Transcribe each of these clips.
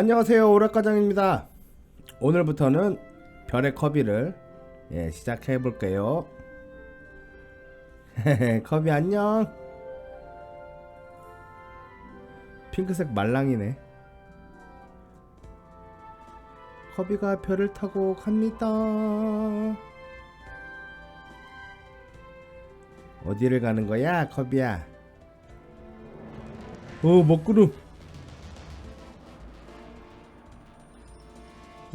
안녕하세요. 오락과장입니다. 오늘부터는 별의 커비를 예, 시작해 볼게요. 커비 안녕. 핑크색 말랑이네. 커비가 별을 타고 갑니다. 어디를 가는 거야 커비야? 어 먹구름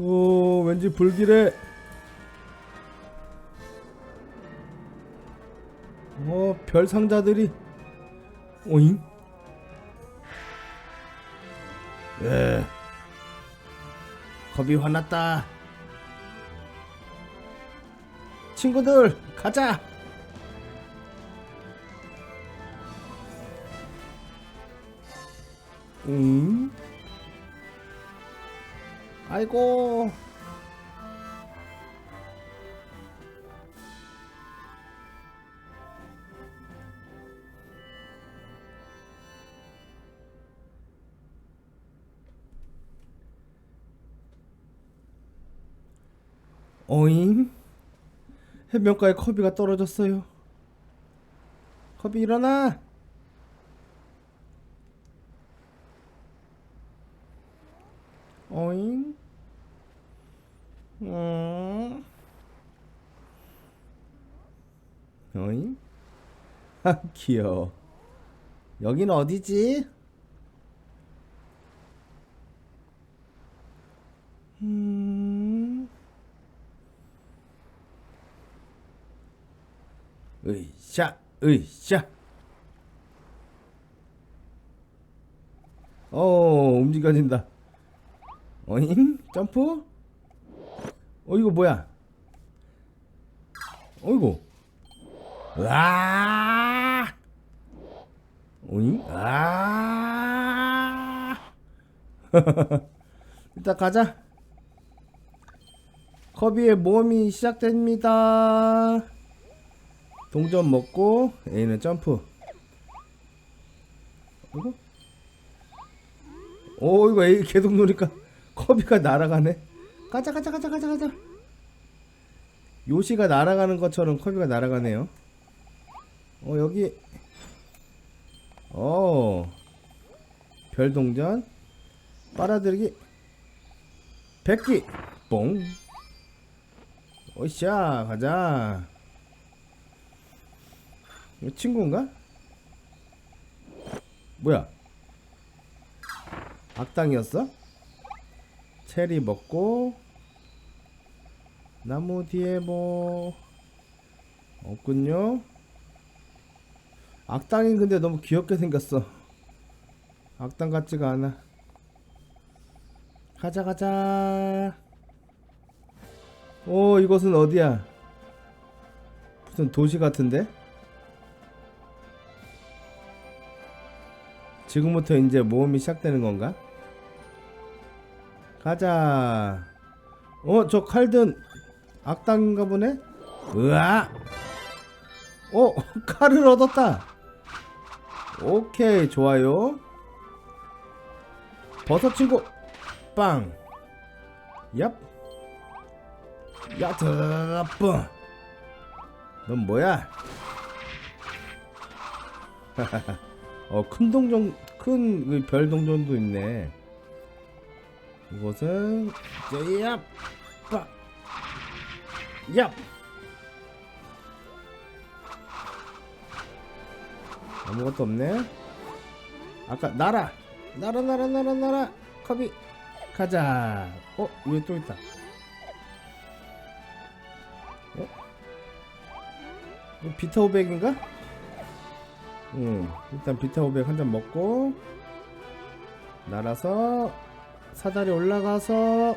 오 왠지 불길해 어 별 상자들이. 오잉? 에 겁이 화났다. 친구들 가자! 응 아이고 어잉? 해변가에 커비가 떨어졌어요. 커비 일어나! 어잉? 어? 어잉? 아, 귀여워. 여긴 어디지? 음... 으쌰, 으쌰. 어, 움직여진다. 어잉? 점프? 어, 이거 뭐야? 어이구. 으아! 어잉? 아! 일단 가자. 커비의 모험이 시작됩니다. 동전 먹고 A는 점프. 이거? 오 이거 A 계속 누니까 커비가 날아가네. 가자 가자 가자 가자 가자. 요시가 날아가는 것처럼 커비가 날아가네요. 어 여기 어 별동전 빨아들이기 백기 뽕 오샤 가자 이거 친구인가? 뭐야? 악당이었어? 체리 먹고 나무 뒤에 뭐 없군요. 악당이 근데 너무 귀엽게 생겼어. 악당 같지가 않아. 가자 가자. 오 이곳은 어디야? 무슨 도시 같은데? 지금부터 이제 모험이 시작되는 건가? 가자. 어, 저 칼든 악당인가 보네? 으아! 어, 칼을 얻었다. 오케이, 좋아요. 버섯 친구, 빵. 얍. 야트뿌. 넌 뭐야? 어, 큰 동전, 큰 별 동전도 있네. 이것은 얍, 빠, 얍. 아무것도 없네. 아까 나라, 나라, 나라, 나라, 나라, 커비, 가자. 어, 위에 또 있다. 어? 비타 500인가? 응, 일단 비타 500 한 잔 먹고 날아서 사다리 올라가서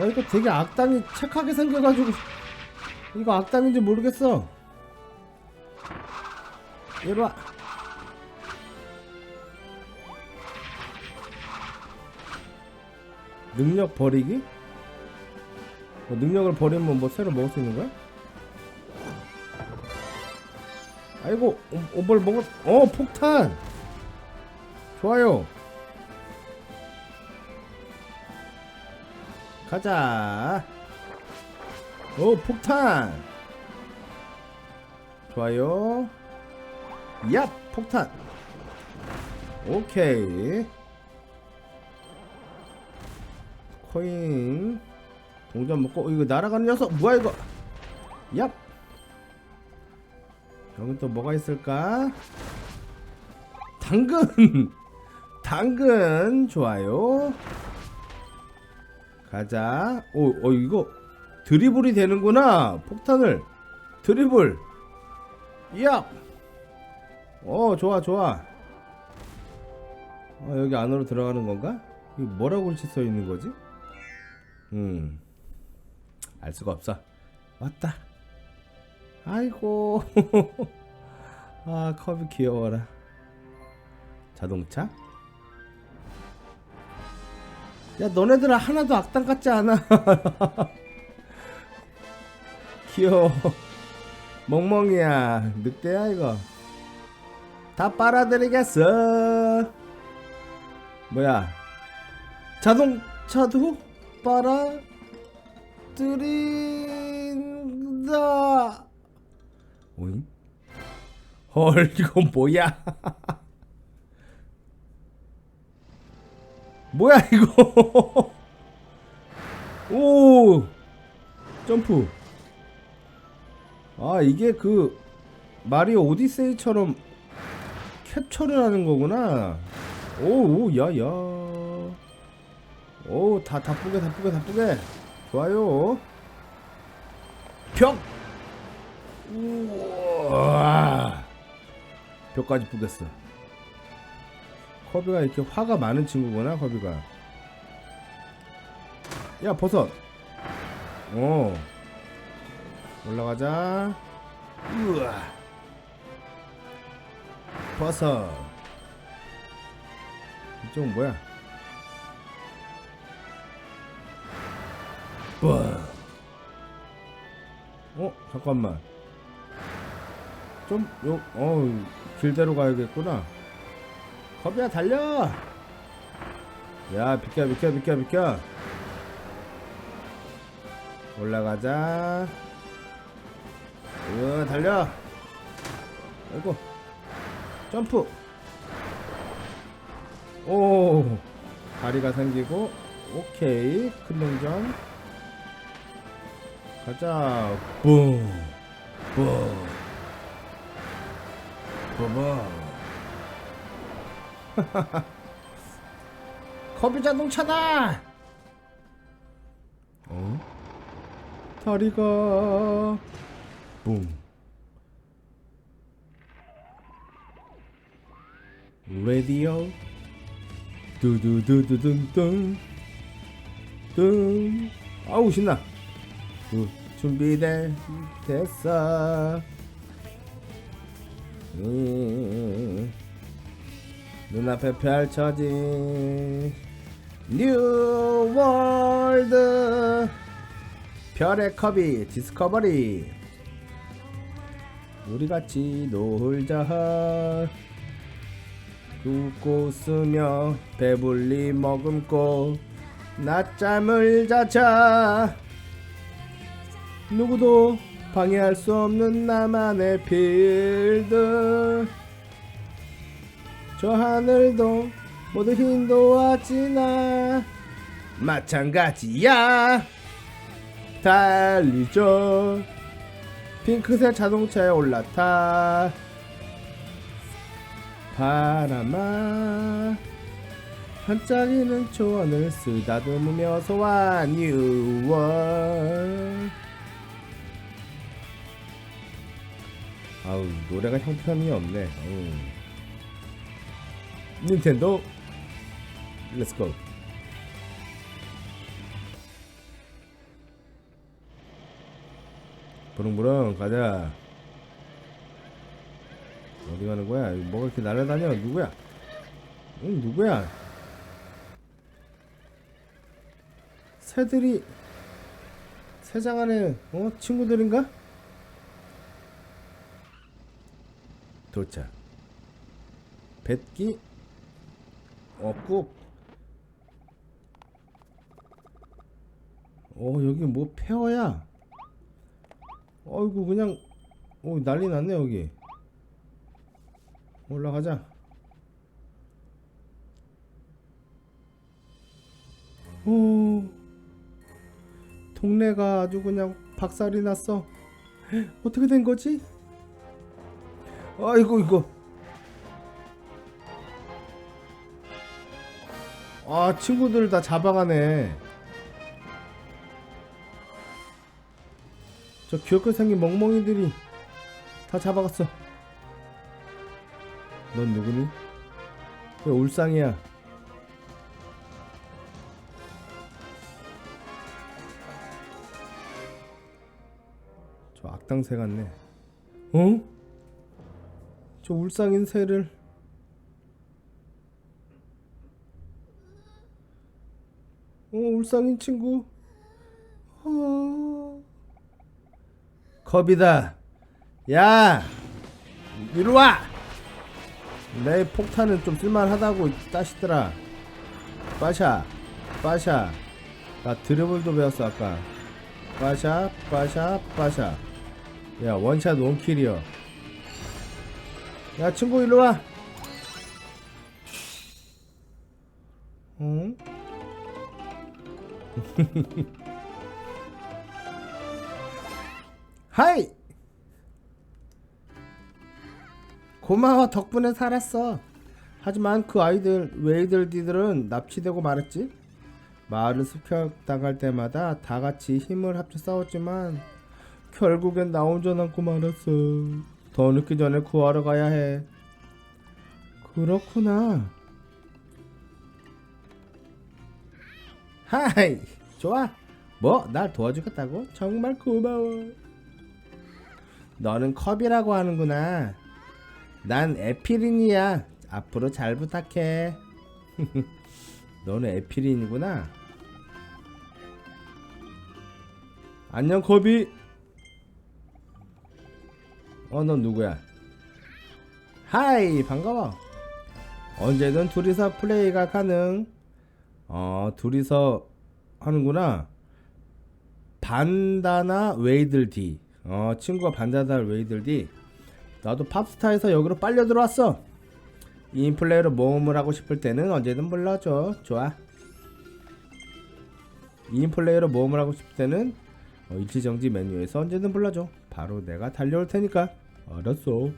야 이거 되게 악당이 착하게 생겨가지고 이거 악당인지 모르겠어 이리 와 능력 버리기? 뭐 능력을 버리면 뭐 새로 먹을 수 있는 거야? 아이고 오- 오벌 먹었 어 폭탄 좋아요 가자. 오, 폭탄. 좋아요. 야, 폭탄. 오케이. 코인. 동전 먹고, 어, 이거 날아가는 녀석, 뭐야, 이거? 야. 여기 또 뭐가 있을까? 당근! 당근, 좋아요. 가자. 오, 어, 이거 드리블이 되는구나. 폭탄을. 드리블. 야! 어, 좋아, 좋아. 어, 여기 안으로 들어가는 건가? 이거 뭐라고 글씨 써 있는 거지? 음. 알 수가 없어. 왔다. 아이고. 아, 컵이 귀여워라. 자동차? 야, 너네들은 하나도 악당 같지 않아. 귀여워. 멍멍이야. 늑대야, 이거. 다 빨아들이겠어. 뭐야. 자동차도 빨아들인다. 오잉? 헐, 이건 뭐야. 뭐야 이거? 오! 점프. 아 이게 그 마리오 오디세이처럼 캡처를 하는 거구나. 오오 야야. 오다 다쁘게 다쁘게 다쁘게. 좋아요. 벽! 우와. 벽까지 부겠어 커비가 이렇게 화가 많은 친구구나 커비가. 야 버섯. 어. 올라가자. 우와. 버섯. 이쪽은 뭐야? 뭐? 어? 잠깐만. 좀 요, 어 길대로 가야겠구나 커비야 달려! 야 비켜 비켜 비켜 비켜! 올라가자. 으 달려! 아이고 점프! 오 다리가 생기고 오케이 큰 동전. 가자. 뿡뿡 뿡뿡 커비 자동차다. 어? 다리가 붐. 라디오 두두두두둔뚠 뚠 아우 신나 두, 준비돼 됐어 음. 눈앞에 펼쳐진 뉴 월드 별의 컵이 디스커버리 우리같이 놀자 굽고 쓰며 배불리 머금고 낮잠을 자자. 누구도 방해할 수 없는 나만의 필드 저 하늘도 모두 흰도화지나 마찬가지야. 달리죠. 핑크색 자동차에 올라타. 바람아 반짝이는 초원을 쓰다듬으며 소환 뉴월. 아우 노래가 형편이 없네. 어우. 닌텐도 렛츠고 부릉부릉 가자 어디 가는 거야? 뭐가 이렇게 날아다녀? 누구야? 응 누구야? 새들이 새장 안에 어 친구들인가? 도착 뱉기 없고. 어 여기 뭐 페어야? 어이구 그냥 어 난리 났네 여기. 올라가자. 오 동네가 아주 그냥 박살이 났어. 헉, 어떻게 된 거지? 아이고 이거 아 친구들 다 잡아가네 저 귀엽게 생긴 멍멍이들이 다 잡아갔어 넌 누구니? 왜 울상이야 저 악당새 같네 어? 저 울상인 새를 어 울상인 친구. 어... 컵이다. 야 이리 와! 내 폭탄은 좀 쓸만하다고 따시더라. 빠샤 빠샤. 나 드리블도 배웠어 아까. 빠샤 빠샤 빠샤. 야 원샷 원킬이여 야 친구 일로 와 하이! 고마워 덕분에 살았어. 하지만 그 아이들 웨이들디들은 납치되고 말았지. 마을을 습격당할 때마다 다 같이 힘을 합쳐 싸웠지만 결국엔 나 혼자 남고 말았어. 더 늦기 전에 구하러 가야 해. 그렇구나 하이 좋아. 뭐 날 도와주겠다고? 정말 고마워. 너는 컵이라고 하는구나. 난 에피린이야. 앞으로 잘 부탁해. 너는 에피린이구나. 안녕 컵이 어넌 누구야? 하이 반가워. 언제든 둘이서 플레이가 가능 어 둘이서 하는구나. 반다나 웨이들디. 어 친구가 반다나 웨이들디. 나도 팝스타에서 여기로 빨려 들어왔어. 인플레이로 모험을 하고 싶을 때는 언제든 불러줘. 좋아. 인플레이로 모험을 하고 싶을 때는 어, 일치정지 메뉴에서 언제든 불러줘. 바로 내가 달려올 테니까. 알았어.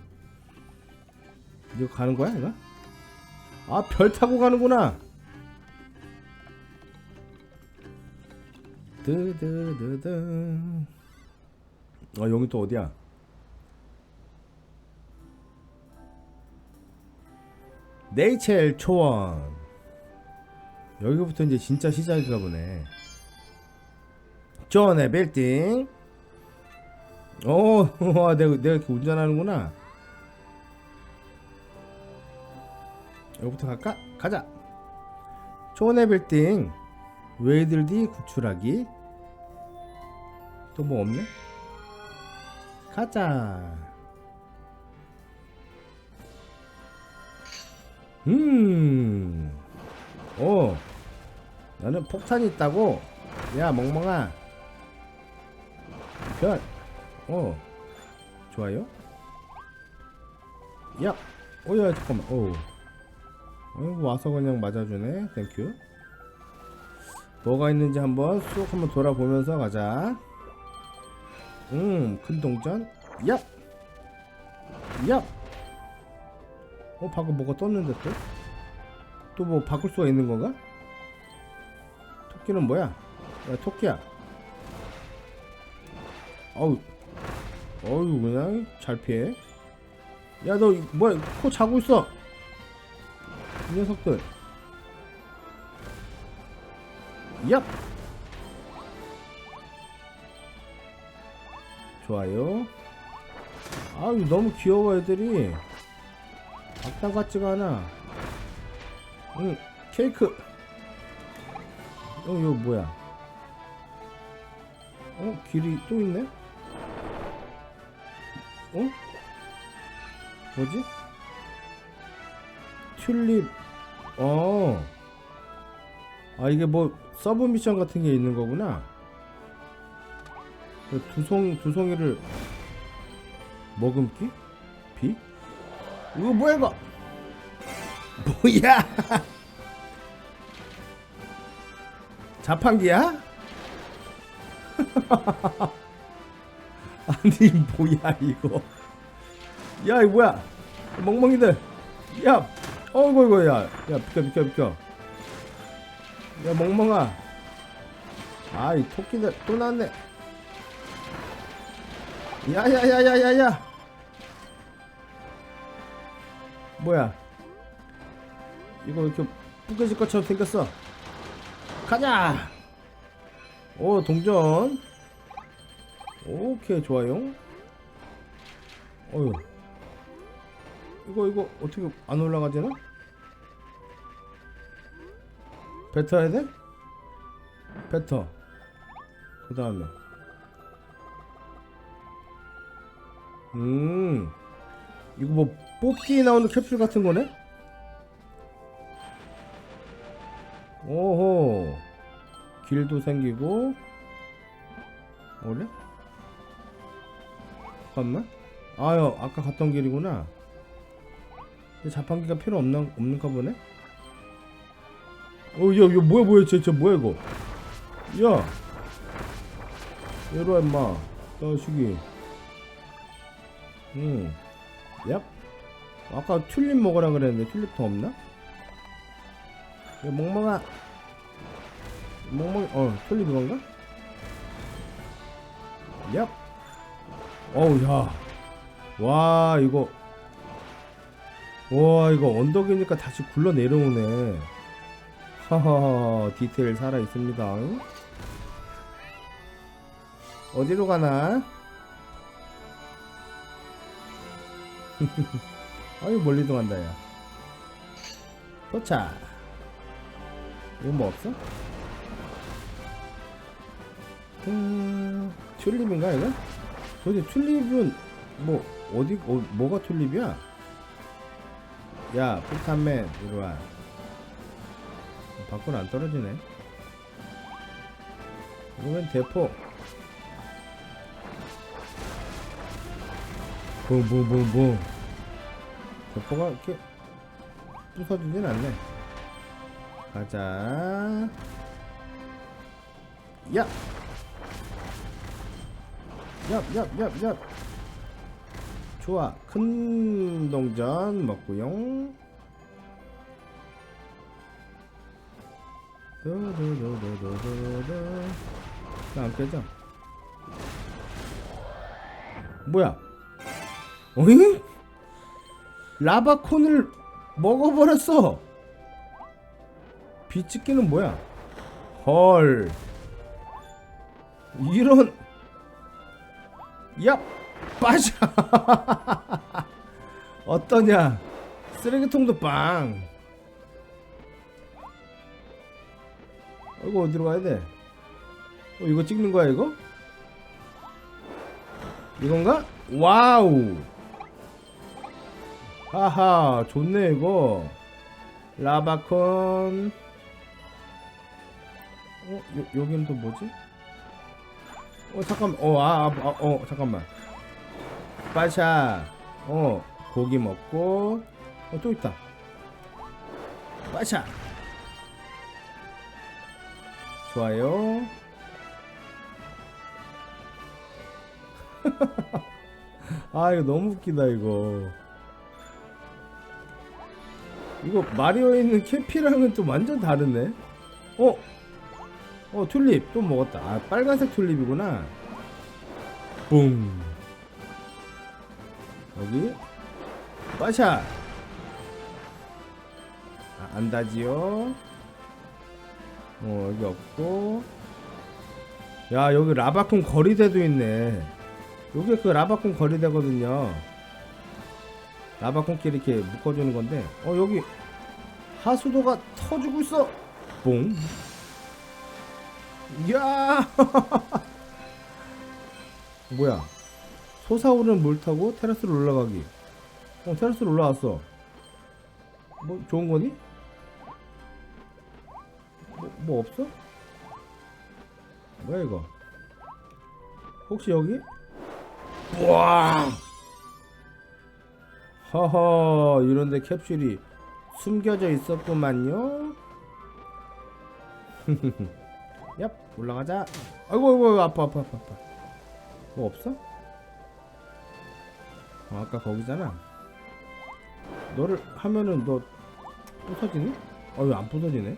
이거 가는 거야 이거? 아 별 타고 가는구나 드드드드. 아 여기 또 어디야? 네이첼 초원. 여기부터 이제 진짜 시작인가 보네. 존의 빌딩. 오 와, 내가, 내가 이렇게 운전하는구나. 여기부터 갈까? 가자. 존의 빌딩. 웨이들디 구출하기 또 뭐 없네? 가자 음. 오. 나는 폭탄이 있다고. 야, 멍멍아. 별. 어. 좋아요. 야. 오야, 잠깐만. 오. 어, 와서 그냥 맞아주네. 땡큐. 뭐가 있는지 한번 쑥 한번 돌아보면서 가자. 음, 큰 동전. 야. 야. 어 방금 뭐가 떴는데 또? 또 뭐 바꿀 수가 있는 건가? 토끼는 뭐야? 야 토끼야 어우 어우 그냥 잘 피해 야 너 뭐야 코 자고 있어 이 녀석들 얍 좋아요 아유 너무 귀여워 애들이 악당 같지가 않아. 응, 케이크. 어, 이거 뭐야? 어, 길이 또 있네? 어? 뭐지? 튤립. 어. 아, 이게 뭐, 서브 미션 같은 게 있는 거구나. 두송 두송이를 머금기? 비? 이거 뭐야 이거? 뭐야? 자판기야? 아니 뭐야 이거? 야 이거 뭐야? 멍멍이들, 야, 어이구 이거 야, 야 비켜 비켜 비켜. 야 멍멍아, 아이 토끼들 또 나왔네. 야야야야야야. 뭐야? 이거 이렇게 뿌개질 것처럼 생겼어. 가자. 오 동전. 오케이 좋아요. 어휴. 이거 이거 어떻게 안 올라가지나? 뱉어야 돼? 뱉어 그 다음에 음. 이거 뭐 뽑기에 나오는 캡슐 같은 거네? 오호. 길도 생기고. 그래? 잠깐만. 아유 아까 갔던 길이구나. 근데 자판기가 필요 없나, 없는가 보네? 어 야 이거 뭐야 뭐야 저, 저 뭐야 이거? 야. 이리와 임마. 자식이 음, 얍. 아까 튤립 먹으라 그랬는데 튤립 더 없나? 야, 멍멍아. 멍멍, 어, 튤립 이건가? 얍. 어우, 야. 와, 이거. 와, 이거 언덕이니까 다시 굴러 내려오네. 하하, 디테일 살아 있습니다. 어디로 가나? 아유 멀리도 간다 야 도착 이거 뭐 없어? 음, 튤립인가 이거? 도대체 튤립은 뭐 어디 어, 뭐가 튤립이야? 야 폭탄맨 이리와 밖으로 안 떨어지네 이거 웬 대포 붕붕붕붕 대포가 이렇게 부서지진 않네. 가자. 야! 얍얍얍얍. 좋아. 큰 동전 먹고용 두두두두두두두 나안 깨져? 뭐야 어잉? 라바콘을 먹어버렸어. 비치기는 뭐야? 헐. 이런. 야, 빠져. 어떠냐? 쓰레기통도 빵. 이거 어디로 가야 돼? 어, 이거 찍는 거야 이거? 이건가? 와우. 하하 좋네 이거. 라바콘. 어? 요, 여기는 또 뭐지? 어 잠깐만. 어아 아, 아, 어 잠깐만. 빠샤. 어 고기 먹고. 어 또 있다. 빠샤. 좋아요. 아 이거 너무 웃기다 이거 이거 마리오에 있는 캐피랑은 또 완전 다르네. 어? 어 튤립 또 먹었다. 아 빨간색 튤립이구나. 뿡. 여기 빠샤. 아, 안다지요. 어 여기 없고. 야 여기 라바콘 거리대도 있네. 여기 그 라바콘 거리대거든요. 라바콘끼리 이렇게 묶어주는 건데 어 여기 하수도가 터지고 있어. 뽕. 이야. 뭐야? 솟아오르는 물 타고 테라스로 올라가기. 어 테라스로 올라왔어. 뭐 좋은 거니? 뭐, 뭐 없어? 뭐야 이거? 혹시 여기? 우와 허허 이런데 캡슐이 숨겨져 있었구만요 얍 올라가자 아이고 아이고 아파 아파 아파 아파 뭐 없어? 어, 아까 거기잖아 너를 하면은 너 부서지니? 어왜 안 부서지네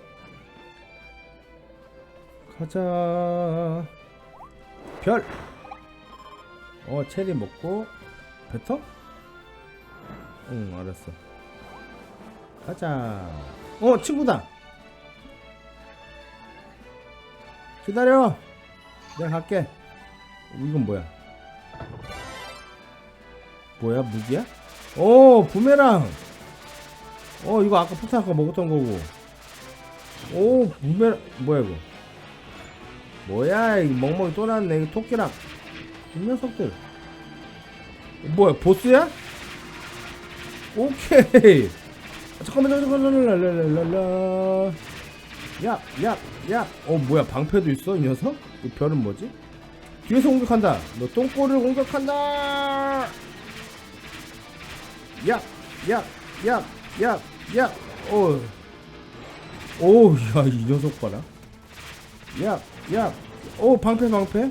가자 별! 어 체리 먹고 뱉어? 응 알았어. 가자. 어 친구다. 기다려. 내가 갈게. 어, 이건 뭐야? 뭐야 무기야? 오 부메랑. 어 이거 아까 폭탄 아까 먹었던 거고. 오 부메랑. 뭐야 이거? 뭐야 이 멍멍이 또 나왔네. 이 토끼랑 이 녀석들. 뭐야 보스야? 오케이. 아, 잠깐만 잠깐만 랄랄랄랄라. 야 야 야 어 뭐야 방패도 있어 이 녀석? 이 별은 뭐지? 뒤에서 공격한다. 너 똥꼬를 공격한다! 야 야 야 야 야 어. 오오야이 녀석 봐라. 야 야 오 방패 방패.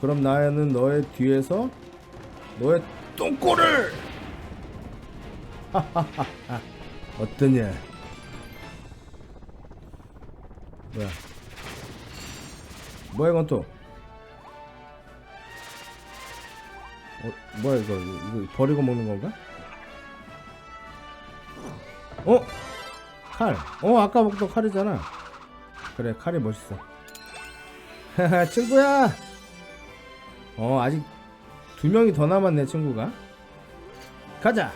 그럼 나는 너의 뒤에서 너의 똥꼬를 어떠냐 뭐야 뭐야 이건 또 어, 뭐야 이거 이거 버리고 먹는 건가? 어? 칼. 어 아까 먹던 칼이잖아. 그래 칼이 멋있어. 친구야. 어 아직 두 명이 더 남았네 친구가. 가자.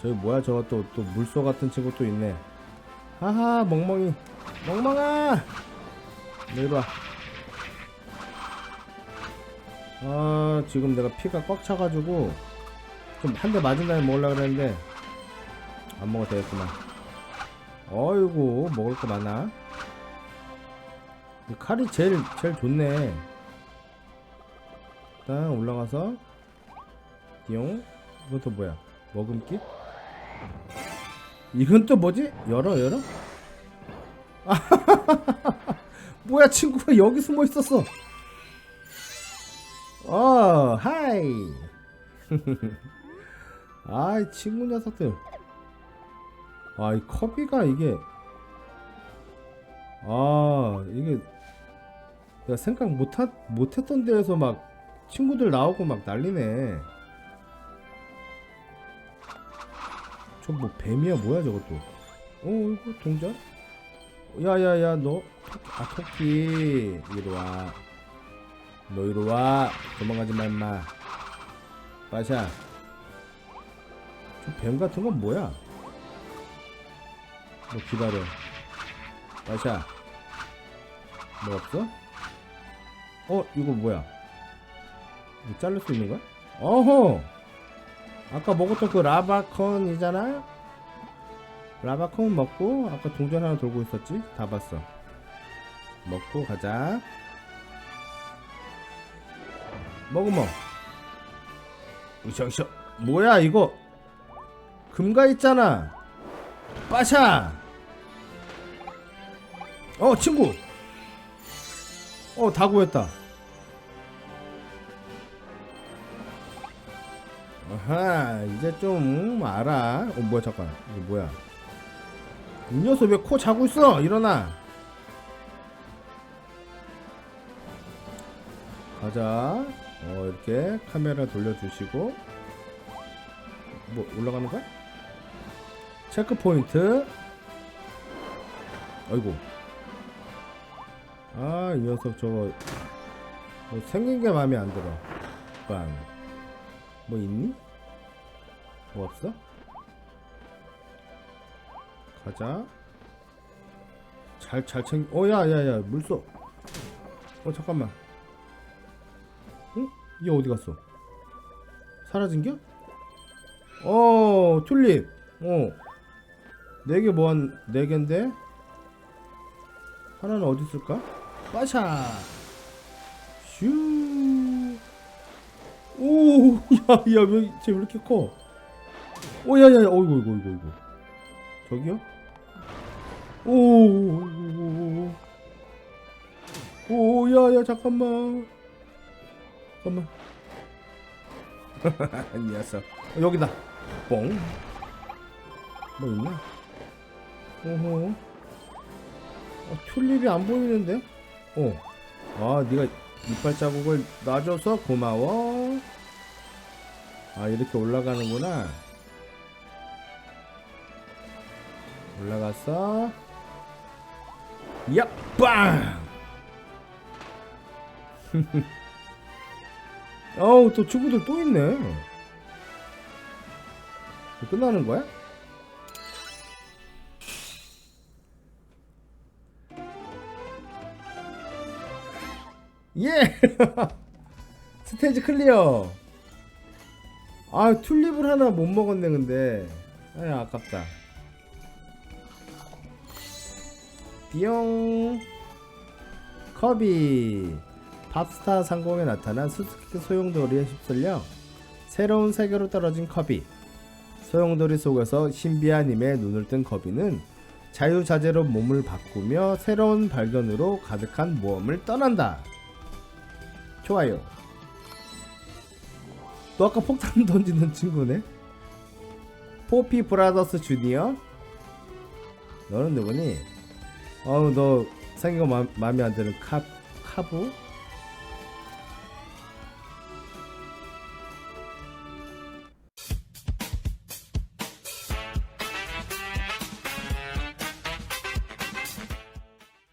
저기 뭐야 저거 또 또 물소 같은 친구 또 있네. 하하 멍멍이. 멍멍아! 너 이리와. 아 지금 내가 피가 꽉 차가지고 좀 한 대 맞은 다음에 먹으려고 그랬는데 안 먹어도 되겠구만 어이구 먹을 거 많아. 이 칼이 제일 제일 좋네 일단 올라가서 띠용 이건 또 뭐야 먹음기 이건 또 뭐지? 열어 열어? 뭐야 친구가 여기 숨어 있었어. 어 하이. 아이 친구 녀석들. 아이 커비가 이게 아 이게 내가 생각 못하, 못했던 데에서 막 친구들 나오고 막 난리네. 저 뭐 뱀이야? 뭐야 저것도? 어 이거 동전? 야야야 너 아 토끼. 이리 와 너 이리 와. 도망가지 마 임마. 빠샤. 저 뱀 같은 건 뭐야? 너 기다려. 빠샤. 뭐 없어? 어 이거 뭐야 자를 수 있는 거야? 어허! 아까 먹었던 그 라바컨이잖아? 라바컨 먹고 아까 동전 하나 돌고 있었지? 다 봤어. 먹고 가자. 먹으면 으쌰으쌰 뭐야 이거? 금가 있잖아. 빠샤! 어 친구! 어다 구했다 아하 이제 좀 알아. 어 뭐야 잠깐 이거 뭐야? 이 녀석 왜 코 자고 있어? 일어나. 가자. 어 이렇게 카메라 돌려주시고. 뭐 올라가는 거야? 체크 포인트. 아이고. 아 이 녀석 저거. 뭐 생긴 게 마음에 안 들어. 빵. 뭐 있니? 뭐 없어? 가자. 잘, 잘 챙겨. 어, 야, 야, 야, 물소. 어, 잠깐만. 응? 얘 어디 갔어? 사라진겨? 어, 튤립. 어, 네 개 뭐한 네 개인데 하나는 어디 있을까? 빠샤 슈. 오, 야, 야, 왜, 쟤왜 이렇게 커? 오, 야, 야, 야, 어이구, 어이구, 어이구. 저기요? 오, 오, 오, 오, 오, 야, 야, 잠깐만. 잠깐만. 이 녀석. 어, 여기다. 뽕. 뭐 있나? 오호. 어, 튤립이 안 보이는데? 어. 아, 네가 이빨 자국을 놔줘서 고마워. 아, 이렇게 올라가는구나. 올라갔어. 야, 빵! 어우, 또 친구들 또 있네. 끝나는 거야? 예! 스테이지 클리어! 아, 튤립을 하나 못 먹었네, 근데. 아, 아깝다. 띠용! 커비! 팝스타 상공에 나타난 수수께끼 소용돌이에 휩쓸려 새로운 세계로 떨어진 커비. 소용돌이 속에서 신비한 힘에 눈을 뜬 커비는 자유자재로 몸을 바꾸며 새로운 발견으로 가득한 모험을 떠난다. 좋아요. 너 아까 폭탄 던지는 친구네? 포피 브라더스 주니어? 너는 누구니? 어우 너 생긴 거 마, 마음에 안 드는 카, 카부?